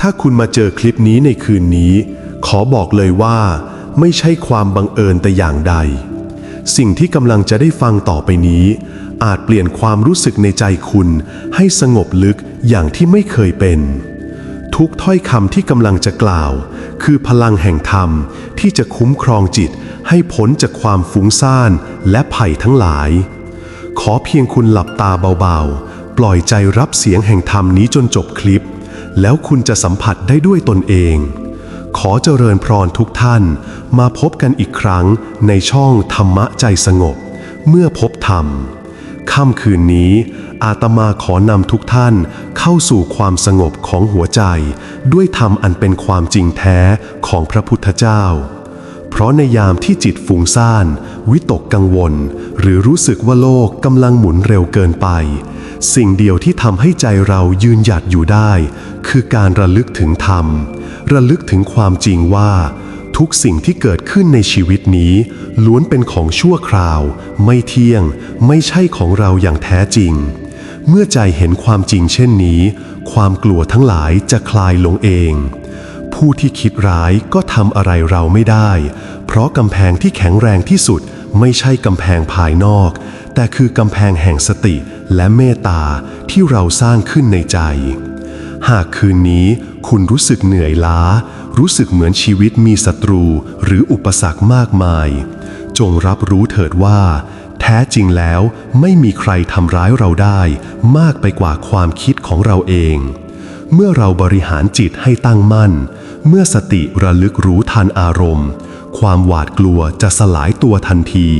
ถ้าคุณมาเจอคลิปนี้ในคืนนี้ ขอบอกเลยว่า ไม่ใช่ความบังเอิญแต่อย่างใด สิ่งที่กำลังจะได้ฟังต่อไปนี้ อาจเปลี่ยนความรู้สึกในใจคุณให้สงบลึกอย่างที่ไม่เคยเป็น ทุกถ้อยคำที่กำลังจะกล่าว คือพลังแห่งธรรมที่จะคุ้มครองจิตให้พ้นจากความฟุ้งซ่านและภัยทั้งหลาย ขอเพียงคุณหลับตาเบาๆ ปล่อยใจรับเสียงแห่งธรรมนี้จนจบคลิป แล้วคุณจะสัมผัสได้ด้วยตนเอง ขอเจริญพรทุกท่าน มาพบกันอีกครั้งในช่องธรรมะใจสงบ เมื่อพบธรรม ค่ำคืนนี้ อาตมาขอนำทุกท่านเข้าสู่ความสงบของหัวใจ ด้วยธรรมอันเป็นความจริงแท้ของพระพุทธเจ้าเพราะในยามที่จิตฟุ้งซ่าน วิตกกังวล หรือรู้สึกว่าโลกกำลังหมุนเร็วเกินไป สิ่งเดียวที่ทำให้ใจเรายืนหยัดอยู่ได้ คือการระลึกถึงธรรม ระลึกถึงความจริงว่า ทุกสิ่งที่เกิดขึ้นในชีวิตนี้ ล้วนเป็นของชั่วคราว ไม่เที่ยง ไม่ใช่ของเราอย่างแท้จริง เมื่อใจเห็นความจริงเช่นนี้ ความกลัวทั้งหลายจะคลายลงเอง ผู้ที่คิดร้ายก็ทำอะไรเราไม่ได้ เพราะกำแพงที่แข็งแรงที่สุดไม่ใช่กำแพงภายนอก แต่คือกำแพงแห่งสติและเมตตาที่เราสร้างขึ้นในใจ หากคืนนี้คุณรู้สึกเหนื่อยล้า รู้สึกเหมือนชีวิตมีศัตรูหรืออุปสรรคมากมาย จงรับรู้เถิดว่า แท้จริงแล้วไม่มีใครทำร้ายเราได้ มากไปกว่าความคิดของเราเอง เมื่อเราบริหารจิตให้ตั้งมั่น เมื่อสติระลึกรู้ทันอารมณ์ ความหวาดกลัวจะสลายตัวทันที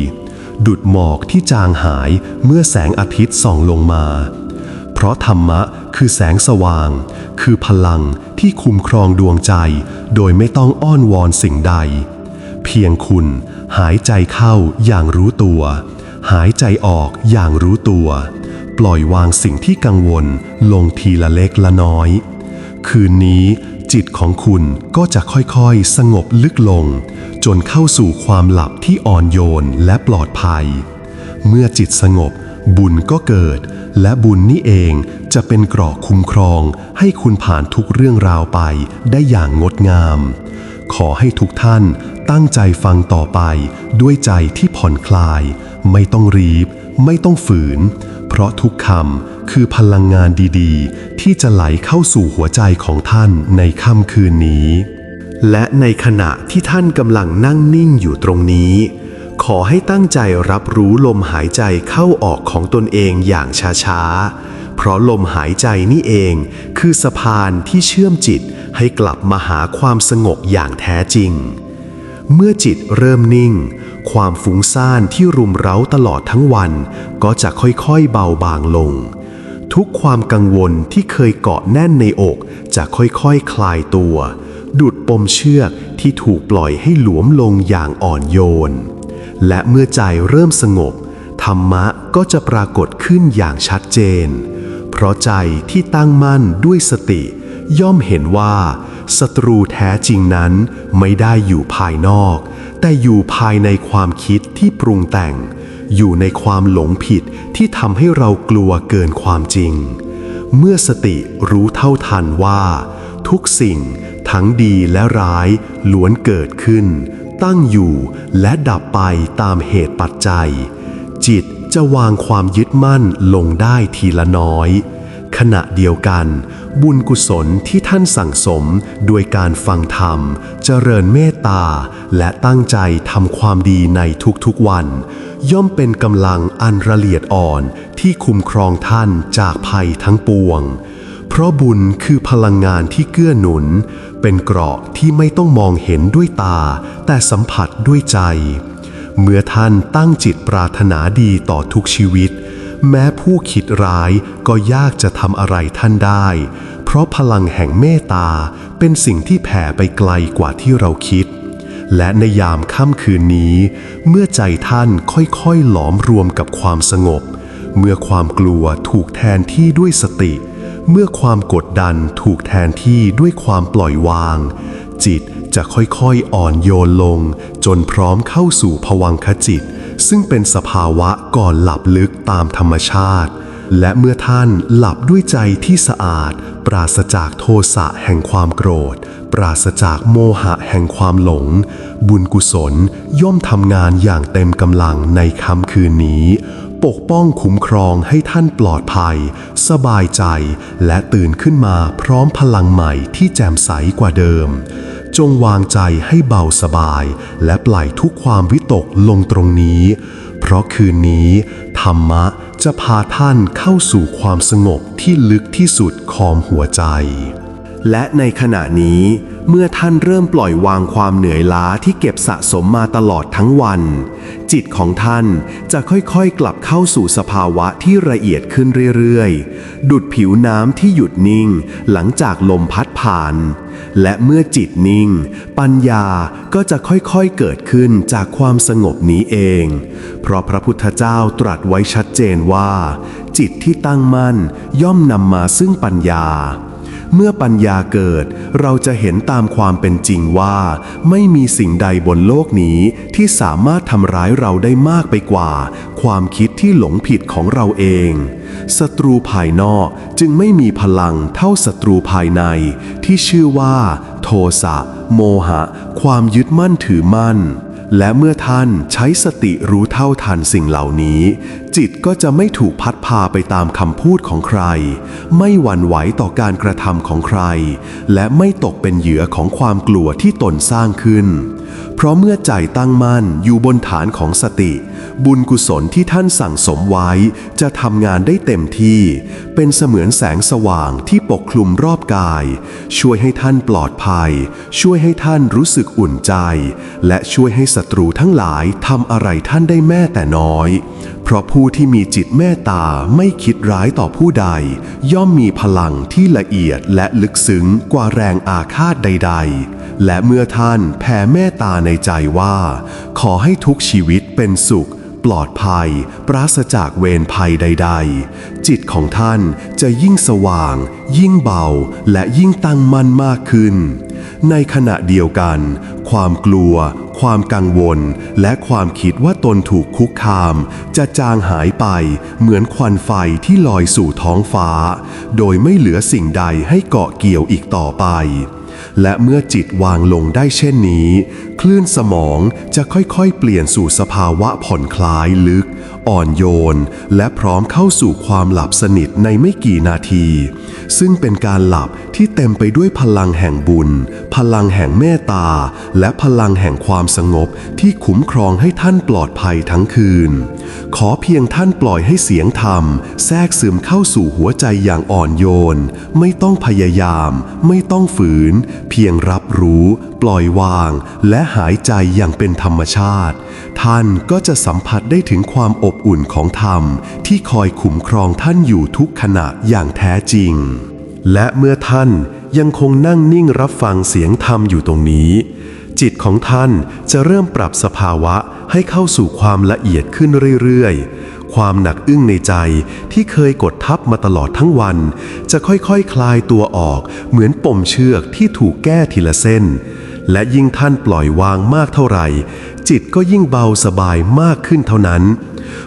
ดุดหมอกที่จางหายเมื่อแสงอาทิตย์ส่องลงมา เพราะธรรมะคือแสงสว่าง คือพลังที่คุมครองดวงใจ โดยไม่ต้องอ้อนวอนสิ่งใด เพียงคุณหายใจเข้าอย่างรู้ตัว หายใจออกอย่างรู้ตัว ปล่อยวางสิ่งที่กังวลลงทีละเล็กละน้อย คืนนี้ จิตของคุณก็จะค่อยๆ สงบลึกลง จนเข้าสู่ความหลับที่อ่อนโยนและปลอดภัย เมื่อจิตสงบ บุญก็เกิด และบุญนี่เองจะเป็นเกราะคุ้มครอง ให้คุณผ่านทุกเรื่องราวไปได้อย่างงดงาม ขอให้ทุกท่านตั้งใจฟังต่อไปด้วยใจที่ผ่อนคลาย ไม่ต้องรีบ ไม่ต้องฝืน เพราะทุกคำ คือพลังงานดีๆ ที่จะไหลเข้าสู่หัวใจของท่านในค่ำคืนนี้ และในขณะที่ท่านกำลังนั่งนิ่งอยู่ตรงนี้ ขอให้ตั้งใจรับรู้ลมหายใจเข้าออกของตนเองอย่างช้าๆ เพราะลมหายใจนี่เอง คือสะพานที่เชื่อมจิตให้กลับมาหาความสงบอย่างแท้จริง เมื่อจิตเริ่มนิ่งความฟุ้งซ่านที่รุมเร้าตลอดทั้งวัน ก็จะค่อยๆเบาบางลง ทุกความกังวลที่เคยเกาะแน่นในอกจะค่อยๆคคลายตัว ดุดปมเชือกที่ถูกปล่อยให้หลวมลงอย่างอ่อนโยน และเมื่อใจเริ่มสงบ ธรรมะก็จะปรากฏขึ้นอย่างชัดเจน เพราะใจที่ตั้งมั่นด้วยสติ ย่อมเห็นว่าศัตรูแท้จริงนั้นไม่ได้อยู่ภายนอก แต่อยู่ภายในความคิดที่ปรุงแต่ง อยู่ในความหลงผิดที่ทำให้เรากลัวเกินความจริง เมื่อสติรู้เท่าทันว่า ทุกสิ่งทั้งดีและร้ายล้วนเกิดขึ้น ตั้งอยู่และดับไปตามเหตุปัจจัย จิตจะวางความยึดมั่นลงได้ทีละน้อย ขณะเดียวกัน บุญกุศลที่ท่านสั่งสมด้วยการฟังธรรม เจริญเมตตา และตั้งใจทำความดีในทุกๆวัน ย่อมเป็นกำลังอันละเอียดอ่อนที่คุ้มครองท่านจากภัยทั้งปวง เพราะบุญคือพลังงานที่เกื้อหนุน เป็นเกราะที่ไม่ต้องมองเห็นด้วยตา แต่สัมผัสด้วยใจ เมื่อท่านตั้งจิตปรารถนาดีต่อทุกชีวิต แม้ผู้คิดร้ายก็ยากจะทำอะไรท่านได้ เพราะพลังแห่งเมตตาเป็นสิ่งที่แผ่ไปไกลกว่าที่เราคิด และในยามค่ำคืนนี้ เมื่อใจท่านค่อยๆหลอมรวมกับความสงบ เมื่อความกลัวถูกแทนที่ด้วยสติ เมื่อความกดดันถูกแทนที่ด้วยความปล่อยวาง จิตจะค่อยๆอ่อนโยนลง จนพร้อมเข้าสู่ภวังคจิต ซึ่งเป็นสภาวะก่อนหลับลึกตามธรรมชาติและเมื่อท่านหลับด้วยใจที่สะอาดปปราศจากโทสะแห่งความโกรธ ปราศจากโมหะแห่งความหลง บุญกุศลย่อมทำงานอย่างเต็มกำลังในค่ำคืนนี้ ปกป้องคุ้มครองให้ท่านปลอดภัย สบายใจ และตื่นขึ้นมาพร้อมพลังใหม่ที่แจ่มใสกว่าเดิม จงวางใจให้เบาสบาย และปล่อยทุกความวิตกลงตรงนี้ เพราะคืนนี้ธรรมะจะพาท่านเข้าสู่ความสงบที่ลึกที่สุดของหัวใจ และในขณะนี้เมื่อท่านเริ่มปล่อยวางความเหนื่อยล้าที่เก็บสะสมมาตลอดทั้งวัน จิตของท่านจะค่อยๆ กลับเข้าสู่สภาวะที่ละเอียดขึ้นเรื่อยๆ ดุดผิวน้ำที่หยุดนิ่งหลังจากลมพัดผ่าน และเมื่อจิตนิ่ง ปัญญาก็จะค่อยๆเกิดขึ้นจากความสงบนี้เอง เพราะพระพุทธเจ้าตรัสไว้ชัดเจนว่า จิตที่ตั้งมั่นย่อมนำมาซึ่งปัญญา เมื่อปัญญาเกิดเราจะเห็นตามความเป็นจริงว่า ไม่มีสิ่งใดบนโลกนี้ที่สามารถทำร้ายเราได้มากไปกว่า ความคิดที่หลงผิดของเราเองศัตรูภายนอกจึงไม่มีพลังเท่าศัตรูภายใน ที่ชื่อว่า โทสะ โมหะ ความยึดมั่นถือมั่น และเมื่อท่านใช้สติรู้เท่าทันสิ่งเหล่านี้ จิตก็จะไม่ถูกพัดพาไปตามคำพูดของใคร ไม่หวั่นไหวต่อการกระทำของใคร และไม่ตกเป็นเหยื่อของความกลัวที่ตนสร้างขึ้น เพราะเมื่อใจตั้งมั่นอยู่บนฐานของสติ บุญกุศลที่ท่านสั่งสมไว้ จะทำงานได้เต็มที่ เป็นเสมือนแสงสว่างที่ปกคลุมรอบกาย ช่วยให้ท่านปลอดภัย ช่วยให้ท่านรู้สึกอุ่นใจ และช่วยให้ศัตรูทั้งหลายทำอะไรท่านได้แม้แต่น้อย เพราะผู้ที่มีจิตเมตตาไม่คิดร้ายต่อผู้ใด ย่อมมีพลังที่ละเอียดและลึกซึ้งกว่าแรงอาฆาตใด ๆ และเมื่อท่านแผ่เมตตาในใจว่า ขอให้ทุกชีวิตเป็นสุข ปลอดภัย ปราศจากเวรภัยใด ๆ จิตของท่านจะยิ่งสว่าง ยิ่งเบา และยิ่งตั้งมั่นมากขึ้น ในขณะเดียวกัน ความกลัว ความกังวล และความคิดว่าตนถูกคุกคาม จะจางหายไปเหมือนควันไฟที่ลอยสู่ท้องฟ้า โดยไม่เหลือสิ่งใดให้เกาะเกี่ยวอีกต่อไป และเมื่อจิตวางลงได้เช่นนี้ คลื่นสมองจะค่อยๆ เปลี่ยนสู่สภาวะผ่อนคลายลึก อ่อนโยน และพร้อมเข้าสู่ความหลับสนิทในไม่กี่นาที ซึ่งเป็นการหลับที่เต็มไปด้วยพลังแห่งบุญ พลังแห่งเมตตา และพลังแห่งความสงบที่คุ้มครองให้ท่านปลอดภัยทั้งคืน ขอเพียงท่านปล่อยให้เสียงธรรม แทรกซึมเข้าสู่หัวใจอย่างอ่อนโยน ไม่ต้องพยายาม ไม่ต้องฝืน เพียงรับรู้ปล่อยวางและหายใจอย่างเป็นธรรมชาติ ท่านก็จะสัมผัสได้ถึงความอบอุ่นของธรรม ที่คอยคุ้มครองท่านอยู่ทุกขณะอย่างแท้จริง และเมื่อท่านยังคงนั่งนิ่งรับฟังเสียงธรรมอยู่ตรงนี้ จิตของท่านจะเริ่มปรับสภาวะให้เข้าสู่ความละเอียดขึ้นเรื่อยๆ ความหนักอึ้งในใจที่เคยกดทับมาตลอดทั้งวัน จะค่อยๆคคลายตัวออกเหมือนปมเชือกที่ถูกแก้ทีละเส้น และยิ่งท่านปล่อยวางมากเท่าไหร่ จิตก็ยิ่งเบาสบายมากขึ้นเท่านั้น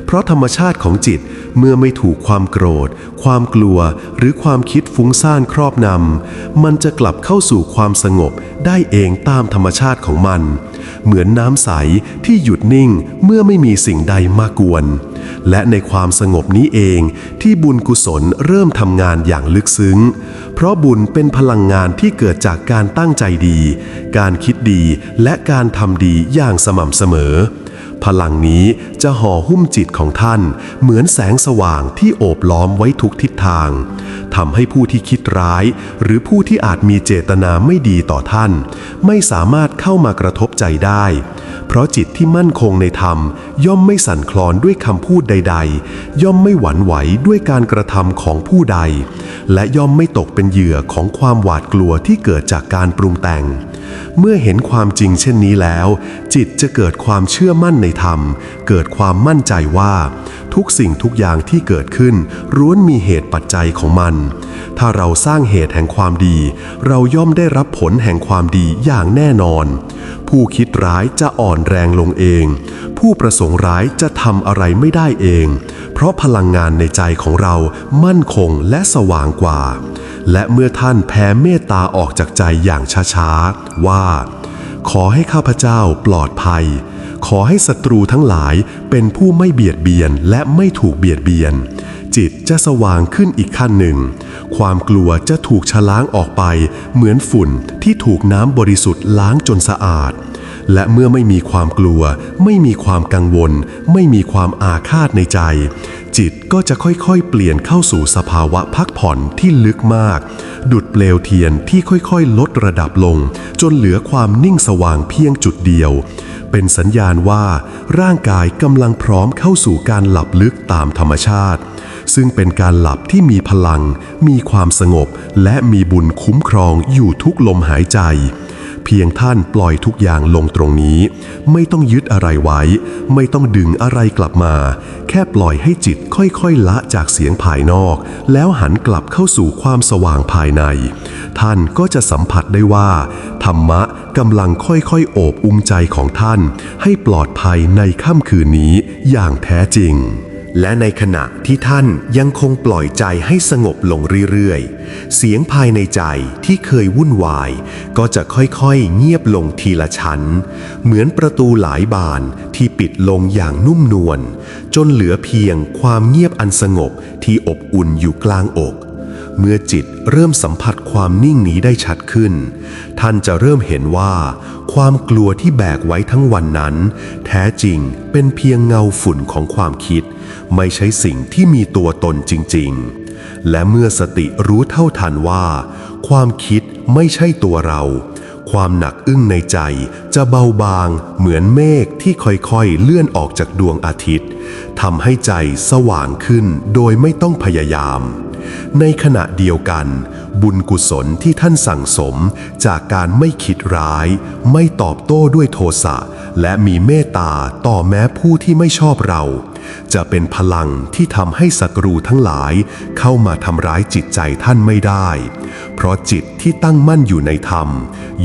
เพราะธรรมชาติของจิตเมื่อไม่ถูกความโกรธ ความกลัวหรือความคิดฟุ้งซ่านครอบนำมันจะกลับเข้าสู่ความสงบได้เองตามธรรมชาติของมัน เหมือนน้ำใสที่หยุดนิ่งเมื่อไม่มีสิ่งใดมากวน และในความสงบนี้เองที่บุญกุศลเริ่มทำงานอย่างลึกซึ้ง เพราะบุญเป็นพลังงานที่เกิดจากการตั้งใจดี การคิดดีและการทำดีอย่างสม่ำเสมอ พลังนี้จะห่อหุ้มจิตของท่าน เหมือนแสงสว่างที่โอบล้อมไว้ทุกทิศทาง ทำให้ผู้ที่คิดร้าย หรือผู้ที่อาจมีเจตนาไม่ดีต่อท่าน ไม่สามารถเข้ามากระทบใจได้ เพราะจิตที่มั่นคงในธรรม ย่อมไม่สั่นคลอนด้วยคำพูดใด ๆ ย่อมไม่หวั่นไหวด้วยการกระทำของผู้ใด และย่อมไม่ตกเป็นเหยื่อของความหวาดกลัวที่เกิดจากการปรุงแต่ง เมื่อเห็นความจริงเช่นนี้แล้ว จิตจะเกิดความเชื่อมั่นในธรรม เกิดความมั่นใจว่า ทุกสิ่งทุกอย่างที่เกิดขึ้นร้วนมีเหตุปัจจัยของมัน ถ้าเราสร้างเหตุแห่งความดี เราย่อมได้รับผลแห่งความดีอย่างแน่นอน ผู้คิดร้ายจะอ่อนแรงลงเอง ผู้ประสงค์ร้ายจะทำอะไรไม่ได้เอง เพราะพลังงานในใจของเรามั่นคงและสว่างกว่า และเมื่อท่านแผ่เมตตาออกจากใจอย่างช้าๆ ว่า ขอให้ข้าพเจ้าปลอดภัย ขอให้ศัตรูทั้งหลายเป็นผู้ไม่เบียดเบียนและไม่ถูกเบียดเบียน จิตจะสว่างขึ้นอีกขั้นหนึ่ง ความกลัวจะถูกชะล้างออกไป เหมือนฝุ่นที่ถูกน้ำบริสุทธิ์ล้างจนสะอาด และเมื่อไม่มีความกลัว ไม่มีความกังวล ไม่มีความอาฆาตในใจ จิตก็จะค่อยๆ เปลี่ยนเข้าสู่สภาวะพักผ่อนที่ลึกมาก ดุดเปลวเทียนที่ค่อยๆ ลดระดับลง จนเหลือความนิ่งสว่างเพียงจุดเดียวเป็นสัญญาณว่าร่างกายกำลังพร้อมเข้าสู่การหลับลึกตามธรรมชาติ ซึ่งเป็นการหลับที่มีพลัง มีความสงบ และมีบุญคุ้มครองอยู่ทุกลมหายใจ เพียงท่านปล่อยทุกอย่างลงตรงนี้ ไม่ต้องยึดอะไรไว้ ไม่ต้องดึงอะไรกลับมา แค่ปล่อยให้จิตค่อยๆละจากเสียงภายนอก แล้วหันกลับเข้าสู่ความสว่างภายใน ท่านก็จะสัมผัสได้ว่า ธรรมะกำลังค่อยๆโอบอุ้มใจของท่าน ให้ปลอดภัยในค่ำคืนนี้อย่างแท้จริง และในขณะที่ท่านยังคงปล่อยใจให้สงบลงเรื่อยๆ เสียงภายในใจที่เคยวุ่นวาย ก็จะค่อยๆ เงียบลงทีละชั้น เหมือนประตูหลายบานที่ปิดลงอย่างนุ่มนวล จนเหลือเพียงความเงียบอันสงบที่อบอุ่นอยู่กลางอกเมื่อจิตเริ่มสัมผัสความนิ่งนี้ได้ชัดขึ้น ท่านจะเริ่มเห็นว่า ความกลัวที่แบกไว้ทั้งวันนั้น แท้จริงเป็นเพียงเงาฝุ่นของความคิด ไม่ใช่สิ่งที่มีตัวตนจริง ๆ และเมื่อสติรู้เท่าทันว่า ความคิดไม่ใช่ตัวเรา ความหนักอึ้งในใจจะเบาบางเหมือนเมฆที่ค่อยๆเลื่อนออกจากดวงอาทิตย์ทำให้ใจสว่างขึ้นโดยไม่ต้องพยายาม ในขณะเดียวกัน บุญกุศลที่ท่านสั่งสมจากการไม่คิดร้าย ไม่ตอบโต้ด้วยโทสะ และมีเมตตาต่อแม้ผู้ที่ไม่ชอบเรา จะเป็นพลังที่ทำให้ศัตรูทั้งหลายเข้ามาทำร้ายจิตใจท่านไม่ได้ เพราะจิตที่ตั้งมั่นอยู่ในธรรม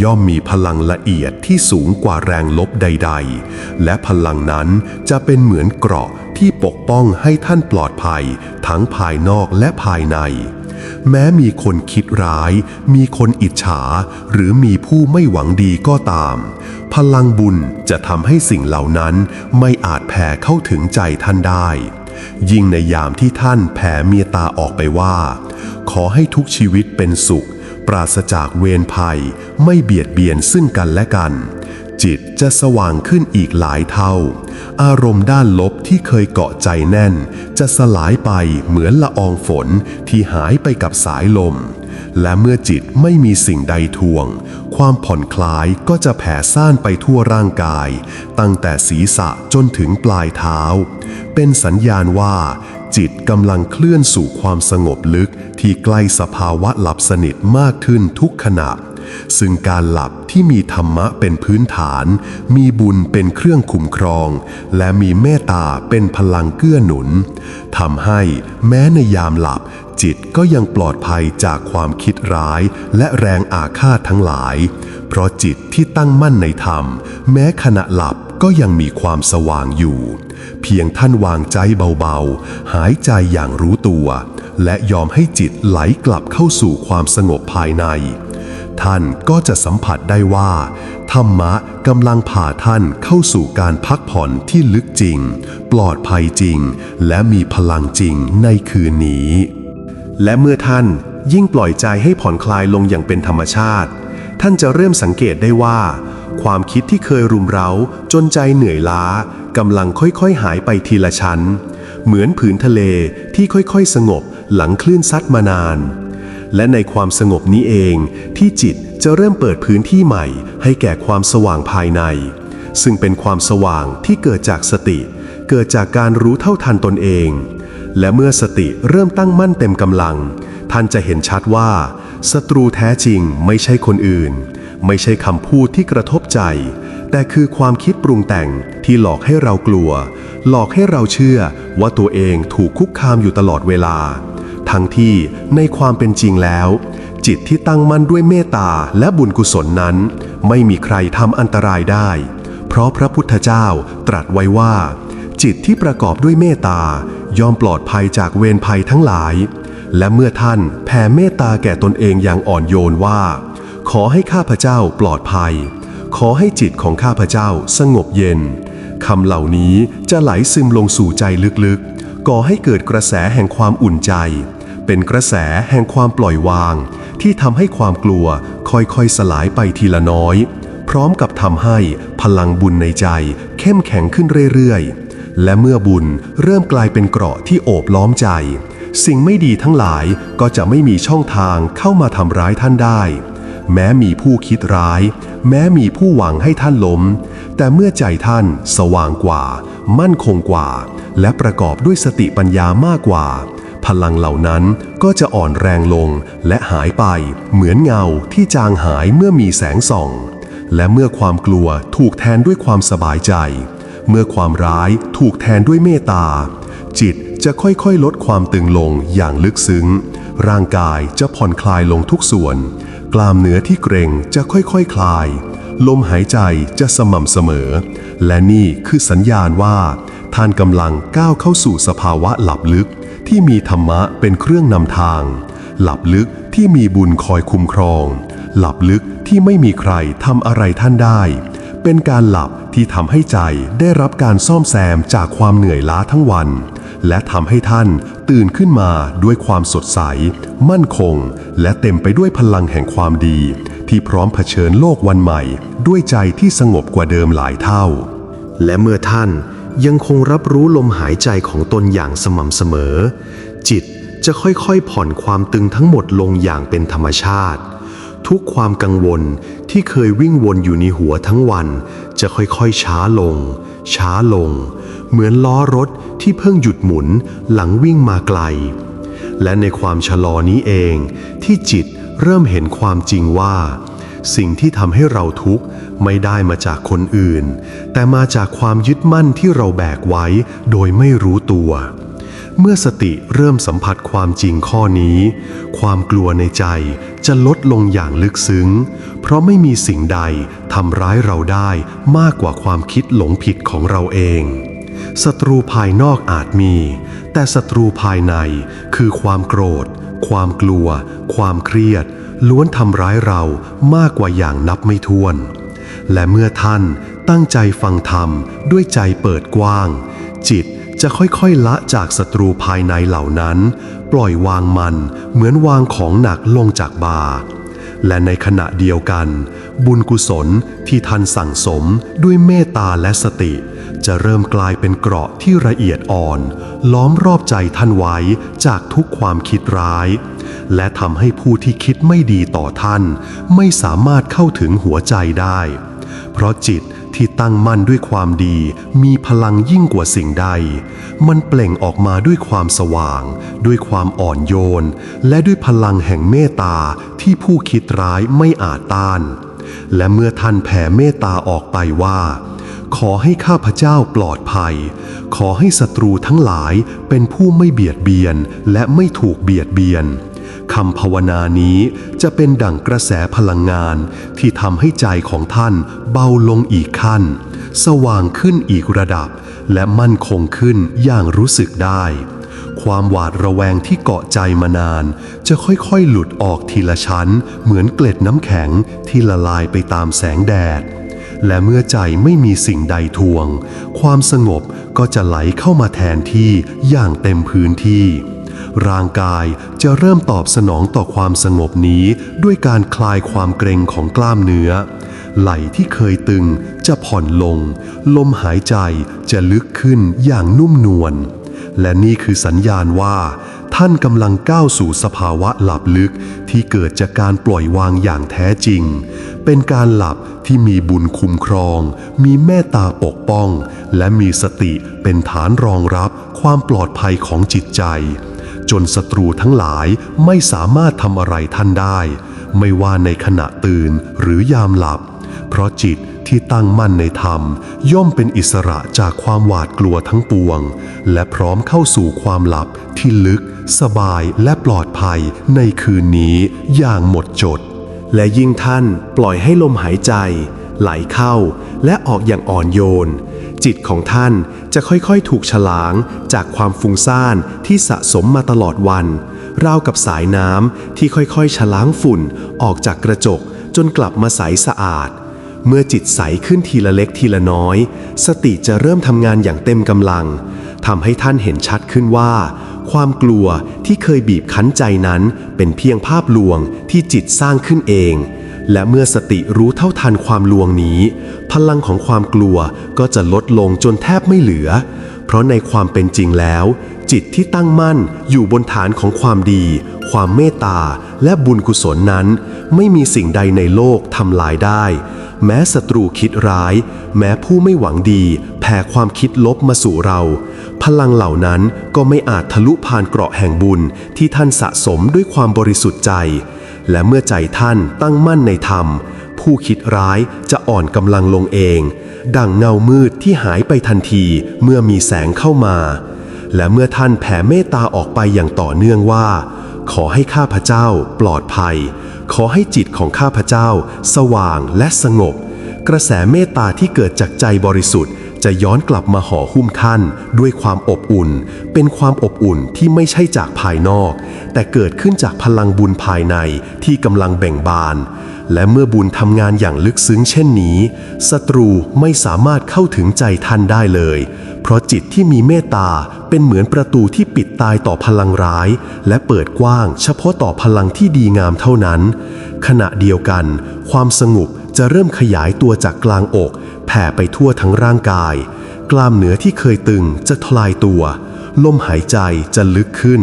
ย่อมมีพลังละเอียดที่สูงกว่าแรงลบใด ๆ และพลังนั้นจะเป็นเหมือนเกราะที่ปกป้องให้ท่านปลอดภัย ทั้งภายนอกและภายใน แม้มีคนคิดร้าย มีคนอิจฉา หรือมีผู้ไม่หวังดีก็ตาม พลังบุญจะทำให้สิ่งเหล่านั้นไม่อาจแผ่เข้าถึงใจท่านได้ ยิ่งในยามที่ท่านแผ่เมตตาออกไปว่า ขอให้ทุกชีวิตเป็นสุข ปราศจากเวรภัย ไม่เบียดเบียนซึ่งกันและกัน จิตจะสว่างขึ้นอีกหลายเท่า อารมณ์ด้านลบที่เคยเกาะใจแน่น จะสลายไปเหมือนละอองฝนที่หายไปกับสายลม และเมื่อจิตไม่มีสิ่งใดทวง ความผ่อนคลายก็จะแผ่ซ่านไปทั่วร่างกาย ตั้งแต่ศีรษะจนถึงปลายเท้า เป็นสัญญาณว่า จิตกำลังเคลื่อนสู่ความสงบลึกที่ใกล้สภาวะหลับสนิทมากขึ้นทุกขณะซึ่งการหลับที่มีธรรมะเป็นพื้นฐาน มีบุญเป็นเครื่องคุ้มครอง และมีเมตตาเป็นพลังเกื้อหนุนทำให้แม้ในยามหลับ จิตก็ยังปลอดภัยจากความคิดร้ายและแรงอาฆาตทั้งหลาย เพราะจิตที่ตั้งมั่นในธรรม แม้ขณะหลับก็ยังมีความสว่างอยู่ เพียงท่านวางใจเบาๆ หายใจอย่างรู้ตัว และยอมให้จิตไหลกลับเข้าสู่ความสงบภายใน ท่านก็จะสัมผัสได้ว่า ธรรมะกำลังพาท่านเข้าสู่การพักผ่อนที่ลึกจริง ปลอดภัยจริง และมีพลังจริงในคืนนี้ และเมื่อท่านยิ่งปล่อยใจให้ผ่อนคลายลงอย่างเป็นธรรมชาติ ท่านจะเริ่มสังเกตได้ว่า ความคิดที่เคยรุมเร้า จนใจเหนื่อยล้ากำลังค่อยๆ หายไปทีละชั้น เหมือนผืนทะเลที่ค่อยๆ สงบหลังคลื่นซัดมานาน และในความสงบนี้เองที่จิตจะเริ่มเปิดพื้นที่ใหม่ ให้แก่ความสว่างภายใน ซึ่งเป็นความสว่างที่เกิดจากสติ เกิดจากการรู้เท่าทันตนเอง และเมื่อสติเริ่มตั้งมั่นเต็มกำลัง ท่านจะเห็นชัดว่าศัตรูแท้จริงไม่ใช่คนอื่น ไม่ใช่คำพูดที่กระทบใจ แต่คือความคิดปรุงแต่งที่หลอกให้เรากลัว หลอกให้เราเชื่อว่าตัวเองถูกคุกคามอยู่ตลอดเวลา ทั้งที่ในความเป็นจริงแล้ว จิตที่ตั้งมั่นด้วยเมตตาและบุญกุศลนั้น ไม่มีใครทำอันตรายได้ เพราะพระพุทธเจ้าตรัสไว้ว่า จิตที่ประกอบด้วยเมตตา ยอมปลอดภัยจากเวรภัยทั้งหลาย และเมื่อท่านแผ่เมตตาแก่ตนเองอย่างอ่อนโยนว่า ขอให้ข้าพเจ้าปลอดภัย ขอให้จิตของข้าพเจ้าสงบเย็นคำเหล่านี้จะไหลซึมลงสู่ใจลึกๆ ก่อให้เกิดกระแสแห่งความอุ่นใจ เป็นกระแสแห่งความปล่อยวาง ที่ทำให้ความกลัวค่อยๆ สลายไปทีละน้อย พร้อมกับทำให้พลังบุญในใจเข้มแข็งขึ้นเรื่อยๆ และเมื่อบุญเริ่มกลายเป็นเกราะที่โอบล้อมใจ สิ่งไม่ดีทั้งหลายก็จะไม่มีช่องทางเข้ามาทำร้ายท่านได้ แม้มีผู้คิดร้าย แม้มีผู้หวังให้ท่านล้ม แต่เมื่อใจท่านสว่างกว่า มั่นคงกว่า และประกอบด้วยสติปัญญามากกว่า พลังเหล่านั้นก็จะอ่อนแรงลงและหายไป เหมือนเงาที่จางหายเมื่อมีแสงส่อง และเมื่อความกลัวถูกแทนด้วยความสบายใจ เมื่อความร้ายถูกแทนด้วยเมตตา จิตจะค่อยๆ ลดความตึงลงอย่างลึกซึ้ง ร่างกายจะผ่อนคลายลงทุกส่วน กล้ามเนื้อที่เกร็งจะค่อยๆคคลาย ลมหายใจจะสม่ำเสมอ และนี่คือสัญญาณว่า ท่านกำลังก้าวเข้าสู่สภาวะหลับลึก ที่มีธรรมะเป็นเครื่องนำทาง หลับลึกที่มีบุญคอยคุ้มครอง หลับลึกที่ไม่มีใครทำอะไรท่านได้ เป็นการหลับที่ทำให้ใจได้รับการซ่อมแซมจากความเหนื่อยล้าทั้งวัน และทำให้ท่านตื่นขึ้นมาด้วยความสดใส มั่นคง และเต็มไปด้วยพลังแห่งความดี ที่พร้อมเผชิญโลกวันใหม่ ด้วยใจที่สงบกว่าเดิมหลายเท่า และเมื่อท่านยังคงรับรู้ลมหายใจของตนอย่างสม่ำเสมอ จิตจะค่อยๆผ่อนความตึงทั้งหมดลงอย่างเป็นธรรมชาติ ทุกความกังวลที่เคยวิ่งวนอยู่ในหัวทั้งวัน จะค่อยๆช้าลง ช้าลง เหมือนล้อรถที่เพิ่งหยุดหมุนหลังวิ่งมาไกล และในความชะลอนี้เอง ที่จิตเริ่มเห็นความจริงว่า สิ่งที่ทำให้เราทุกข์ไม่ได้มาจากคนอื่น แต่มาจากความยึดมั่นที่เราแบกไว้โดยไม่รู้ตัว เมื่อสติเริ่มสัมผัสความจริงข้อนี้ ความกลัวในใจจะลดลงอย่างลึกซึ้ง เพราะไม่มีสิ่งใดทำร้ายเราได้มากกว่าความคิดหลงผิดของเราเองศัตรูภายนอกอาจมี แต่ศัตรูภายในคือความโกรธ ความกลัว ความเครียด ล้วนทำร้ายเรามากกว่าอย่างนับไม่ถ้วน และเมื่อท่านตั้งใจฟังธรรมด้วยใจเปิดกว้าง จิต จะค่อยๆละจากศัตรูภายในเหล่านั้น ปล่อยวางมันเหมือนวางของหนักลงจากบา และในขณะเดียวกัน บุญกุศลที่ท่านสั่งสมด้วยเมตตาและสติ จะเริ่มกลายเป็นเกราะที่ละเอียดอ่อน ล้อมรอบใจท่านไว้จากทุกความคิดร้าย และทำให้ผู้ที่คิดไม่ดีต่อท่าน ไม่สามารถเข้าถึงหัวใจได้ เพราะจิต ที่ตั้งมั่นด้วยความดี มีพลังยิ่งกว่าสิ่งใด มันเปล่งออกมาด้วยความสว่าง ด้วยความอ่อนโยน และด้วยพลังแห่งเมตตาที่ผู้คิดร้ายไม่อาจต้าน และเมื่อท่านแผ่เมตตาออกไปว่า ขอให้ข้าพเจ้าปลอดภัย ขอให้ศัตรูทั้งหลายเป็นผู้ไม่เบียดเบียนและไม่ถูกเบียดเบียน คำภาวนานี้จะเป็นดั่งกระแสพลังงานที่ทำให้ใจของท่านเบาลงอีกขั้น สว่างขึ้นอีกระดับ และมั่นคงขึ้นอย่างรู้สึกได้ ความหวาดระแวงที่เกาะใจมานาน จะค่อยๆ หลุดออกทีละชั้น เหมือนเกล็ดน้ำแข็งที่ละลายไปตามแสงแดด และเมื่อใจไม่มีสิ่งใดทวง ความสงบก็จะไหลเข้ามาแทนที่อย่างเต็มพื้นที่ ร่างกายจะเริ่มตอบสนองต่อความสงบนี้ด้วยการคลายความเกร็งของกล้ามเนื้อ ไหล่ที่เคยตึงจะผ่อนลง ลมหายใจจะลึกขึ้นอย่างนุ่มนวล และนี่คือสัญญาณว่า ท่านกำลังก้าวสู่สภาวะหลับลึกที่เกิดจากการปล่อยวางอย่างแท้จริง เป็นการหลับที่มีบุญคุ้มครอง มีเมตตาปกป้อง และมีสติเป็นฐานรองรับความปลอดภัยของจิตใจ จนศัตรูทั้งหลายไม่สามารถทำอะไรท่านได้ ไม่ว่าในขณะตื่นหรือยามหลับ เพราะจิตที่ตั้งมั่นในธรรม ย่อมเป็นอิสระจากความหวาดกลัวทั้งปวง และพร้อมเข้าสู่ความหลับที่ลึก สบายและปลอดภัยในคืนนี้อย่างหมดจด และยิ่งท่านปล่อยให้ลมหายใจ ไหลเข้าและออกอย่างอ่อนโยน จิตของท่านจะค่อยๆ ถูกฉลางจากความฟุ้งซ่านที่สะสมมาตลอดวัน ราวกับสายน้ำที่ค่อยๆ ฉลางฝุ่นออกจากกระจกจนกลับมาใสสะอาด เมื่อจิตใสขึ้นทีละเล็กทีละน้อย สติจะเริ่มทำงานอย่างเต็มกำลังทำให้ท่านเห็นชัดขึ้นว่า ความกลัวที่เคยบีบคั้นใจนั้นเป็นเพียงภาพลวงที่จิตสร้างขึ้นเอง และเมื่อสติรู้เท่าทันความลวงนี้ พลังของความกลัวก็จะลดลงจนแทบไม่เหลือ เพราะในความเป็นจริงแล้ว จิตที่ตั้งมั่นอยู่บนฐานของความดี ความเมตตา และบุญกุศลนั้น ไม่มีสิ่งใดในโลกทำลายได้ แม้ศัตรูคิดร้าย แม้ผู้ไม่หวังดี แผ่ความคิดลบมาสู่เรา พลังเหล่านั้นก็ไม่อาจทะลุผ่านเกราะแห่งบุญที่ท่านสะสมด้วยความบริสุทธิ์ใจ และเมื่อใจท่านตั้งมั่นในธรรม ผู้คิดร้ายจะอ่อนกำลังลงเอง ดังเงามืดที่หายไปทันทีเมื่อมีแสงเข้ามา และเมื่อท่านแผ่เมตตาออกไปอย่างต่อเนื่องว่า ขอให้ข้าพเจ้าปลอดภัย ขอให้จิตของข้าพเจ้า สว่างและสงบ กระแสเมตตาที่เกิดจากใจบริสุทธิ์ จะย้อนกลับมาห่อหุ้มท่านด้วยความอบอุ่น เป็นความอบอุ่นที่ไม่ใช่จากภายนอก แต่เกิดขึ้นจากพลังบุญภายในที่กำลังแบ่งบาน และเมื่อบุญทำงานอย่างลึกซึ้งเช่นนี้ศัตรูไม่สามารถเข้าถึงใจท่านได้เลย เพราะจิตที่มีเมตตาเป็นเหมือนประตูที่ปิดตายต่อพลังร้าย และเปิดกว้างเฉพาะต่อพลังที่ดีงามเท่านั้น ขณะเดียวกัน ความสงบจะเริ่มขยายตัวจากกลางอก ผ่ไปทั่วทั้งร่างกาย กล้ามเนื้อที่เคยตึงจะทลายตัว ลมหายใจจะลึกขึ้น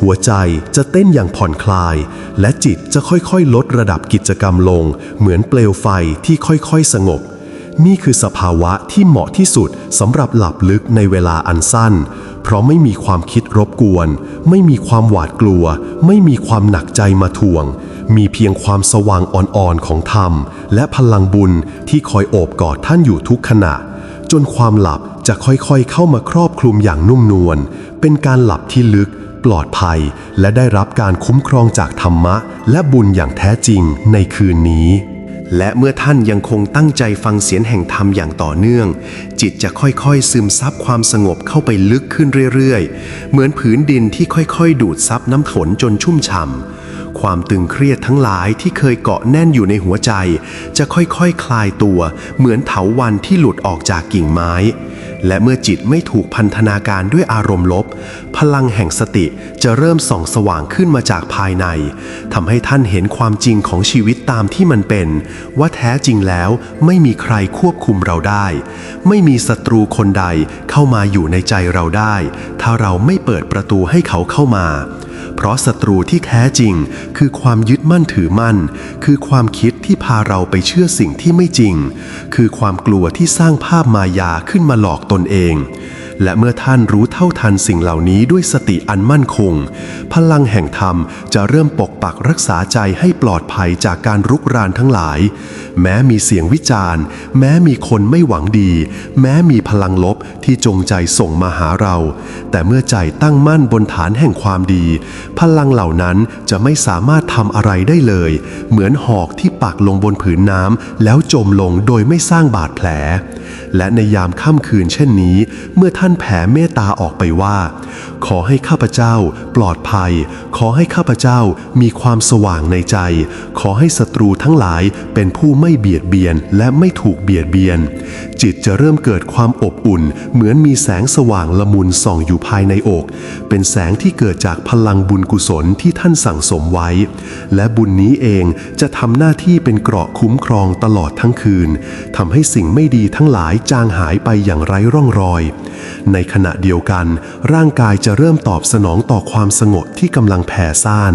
หัวใจจะเต้นอย่างผ่อนคลาย และจิตจะค่อยๆ ลดระดับกิจกรรมลง เหมือนเปลวไฟที่ค่อยๆ สงบ นี่คือสภาวะที่เหมาะที่สุดสำหรับหลับลึกในเวลาอันสั้น เพราะไม่มีความคิดรบกวน ไม่มีความหวาดกลัว ไม่มีความหนักใจมาทวง มีเพียงความสว่างอ่อนๆของธรรม และพลังบุญที่คอยโอบกอดท่านอยู่ทุกขณะ จนความหลับจะค่อยๆเข้ามาครอบคลุมอย่างนุ่มนวล เป็นการหลับที่ลึก ปลอดภัย และได้รับการคุ้มครองจากธรรมะ และบุญอย่างแท้จริงในคืนนี้และเมื่อท่านยังคงตั้งใจฟังเสียงแห่งธรรมอย่างต่อเนื่อง จิตจะค่อยๆ ซึมซับความสงบเข้าไปลึกขึ้นเรื่อยๆ เหมือนผืนดินที่ค่อยๆ ดูดซับน้ำฝนจนชุ่มฉ่ำ ความตึงเครียดทั้งหลายที่เคยเกาะแน่นอยู่ในหัวใจ จะค่อยๆคคลายตัวเหมือนเถาวันที่หลุดออกจากกิ่งไม้ และเมื่อจิตไม่ถูกพันธนาการด้วยอารมณ์ลบ พลังแห่งสติจะเริ่มส่องสว่างขึ้นมาจากภายในทำให้ท่านเห็นความจริงของชีวิตตามที่มันเป็น ว่าแท้จริงแล้วไม่มีใครควบคุมเราได้ ไม่มีศัตรูคนใดเข้ามาอยู่ในใจเราได้ ถ้าเราไม่เปิดประตูให้เขาเข้ามา เพราะศัตรูที่แท้จริง คือความยึดมั่นถือมั่น คือความคิดที่พาเราไปเชื่อสิ่งที่ไม่จริง คือความกลัวที่สร้างภาพมายาขึ้นมาหลอกตนเอง และเมื่อท่านรู้เท่าทันสิ่งเหล่านี้ด้วยสติอันมั่นคง พลังแห่งธรรมจะเริ่มปกปักรักษาใจให้ปลอดภัยจากการรุกรานทั้งหลาย แม้มีเสียงวิจารณ์ แม้มีคนไม่หวังดี แม้มีพลังลบที่จงใจส่งมาหาเรา แต่เมื่อใจตั้งมั่นบนฐานแห่งความดี พลังเหล่านั้นจะไม่สามารถทำอะไรได้เลย เหมือนหอกที่ปักลงบนผืนน้ำแล้วจมลงโดยไม่สร้างบาดแผล และในยามค่ำคืนเช่นนี้ เมื่อท่านแผ่เมตตาออกอกไปว่า ขอให้ข้าพเจ้าปลอดภัย ขอให้ข้าพเจ้ามีความสว่างในใจ ขอให้ศัตรูทั้งหลายเป็นผู้ไม่เบียดเบียนและไม่ถูกเบียดเบียน จิตจะเริ่มเกิดความอบอุ่น เหมือนมีแสงสว่างละมุนส่องอยู่ภายในอก เป็นแสงที่เกิดจากพลังบุญกุศลที่ท่านสั่งสมไว้ และบุญนี้เองจะทำหน้าที่เป็นเกราะคุ้มครองตลอดทั้งคืนทำให้สิ่งไม่ดีทั้งหลายจางหายไปอย่างไร้ร่องรอย ในขณะเดียวกัน ร่างกายจะเริ่มตอบสนองต่อความสงบที่กำลังแผ่ซ่าน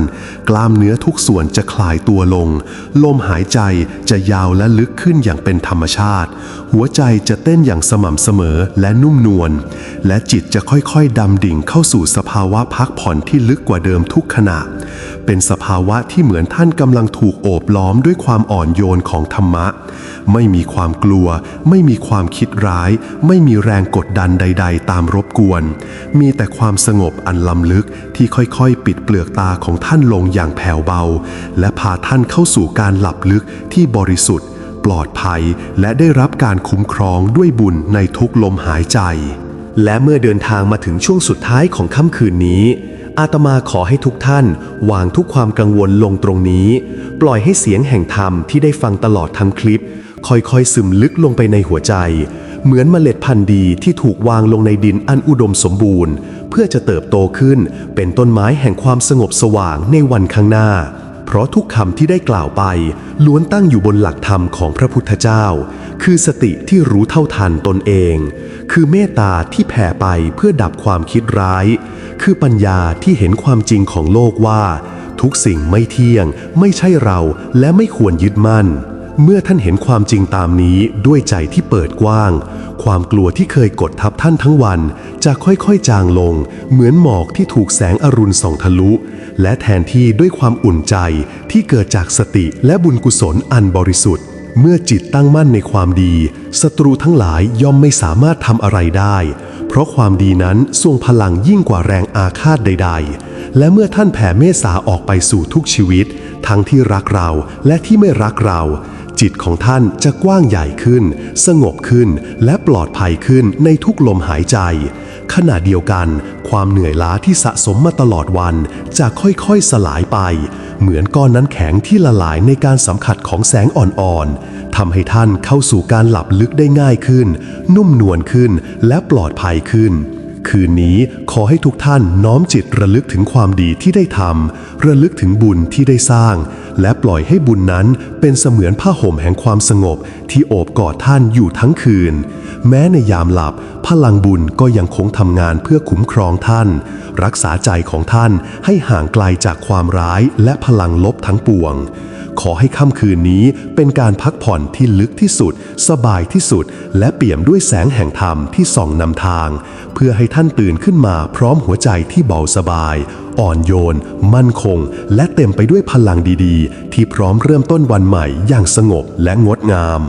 กล้ามเนื้อทุกส่วนจะคลายตัวลง ลมหายใจจะยาวและลึกขึ้นอย่างเป็นธรรมชาติ หัวใจจะเต้นอย่างสม่ำเสมอและนุ่มนวล และจิตจะค่อยๆดำดิ่งเข้าสู่สภาวะพักผ่อนที่ลึกกว่าเดิมทุกขณะ เป็นสภาวะที่เหมือนท่านกำลังถูกโอบล้อมด้วยความอ่อนโยนของธรรมะ ไม่มีความกลัว ไม่มีความคิดร้าย ไม่มีแรงกดดันใด ๆ ตามรบกวน มีแต่ความสสงบอันล้ำลึกที่ค่อยๆ ปิดเปลือกตาของท่านลงอย่างแผ่วเบา และพาท่านเข้าสู่การหลับลึกที่บริสุทธิ์ ปลอดภัยและได้รับการคุ้มครองด้วยบุญในทุกลมหายใจ และเมื่อเดินทางมาถึงช่วงสุดท้ายของค่ำคืนนี้ อาตมาขอให้ทุกท่าน วางทุกความกังวลลงตรงนี้ ปล่อยให้เสียงแห่งธรรมที่ได้ฟังตลอดทั้งคลิป ค่อยๆ ซึมลึกลงไปในหัวใจเหมือนเมล็ดพันธุ์ดีที่ถูกวางลงในดินอันอุดมสมบูรณ์ เพื่อจะเติบโตขึ้นเป็นต้นไม้แห่งความสงบสว่างในวันข้างหน้า เพราะทุกคำที่ได้กล่าวไป ล้วนตั้งอยู่บนหลักธรรมของพระพุทธเจ้า คือสติที่รู้เท่าทันตนเอง คือเมตตาที่แผ่ไปเพื่อดับความคิดร้าย คือปัญญาที่เห็นความจริงของโลกว่า ทุกสิ่งไม่เที่ยง ไม่ใช่เราและไม่ควรยึดมั่น เมื่อท่านเห็นความจริงตามนี้ด้วยใจที่เปิดกว้าง ความกลัวที่เคยกดทับท่านทั้งวัน จะค่อยๆจางลง เหมือนหมอกที่ถูกแสงอรุณส่องทะลุ และแทนที่ด้วยความอุ่นใจที่เกิดจากสติและบุญกุศลอันบริสุทธิ์ เมื่อจิตตั้งมั่นในความดีศัตรูทั้งหลายย่อมไม่สามารถทำอะไรได้ เพราะความดีนั้นทรงพลังยิ่งกว่าแรงอาฆาตใด ๆ และเมื่อท่านแผ่เมตตาออกไปสู่ทุกชีวิต ทั้งที่รักเราและที่ไม่รักเรา จิตของท่านจะกว้างใหญ่ขึ้น สงบขึ้น และปลอดภัยขึ้นในทุกลมหายใจ ขณะเดียวกัน ความเหนื่อยล้าที่สะสมมาตลอดวัน จะค่อยๆสลายไป เหมือนก้อนน้ำแข็งที่ละลายในการสัมผัสของแสงอ่อนๆทำให้ท่านเข้าสู่การหลับลึกได้ง่ายขึ้น นุ่มนวลขึ้น และปลอดภัยขึ้นคืนนี้ขอให้ทุกท่านน้อมจิตระลึกถึงความดีที่ได้ทำระลึกถึงบุญที่ได้สร้าง และปล่อยให้บุญนั้นเป็นเสมือนผ้าห่มแห่งความสงบที่โอบกอดท่านอยู่ทั้งคืน แม้ในยามหลับ พลังบุญก็ยังคงทำงานเพื่อคุ้มครองท่าน รักษาใจของท่านให้ห่างไกลจากความร้ายและพลังลบทั้งปวง ขอให้ค่ำคืนนี้เป็นการพักผ่อนที่ลึกที่สุด สบายที่สุด และเปี่ยมด้วยแสงแห่งธรรมที่ส่องนำทาง เพื่อให้ท่านตื่นขึ้นมาพร้อมหัวใจที่เบาสบาย อ่อนโยน มั่นคง และเต็มไปด้วยพลังดีๆ ที่พร้อมเริ่มต้นวันใหม่อย่างสงบและงดงาม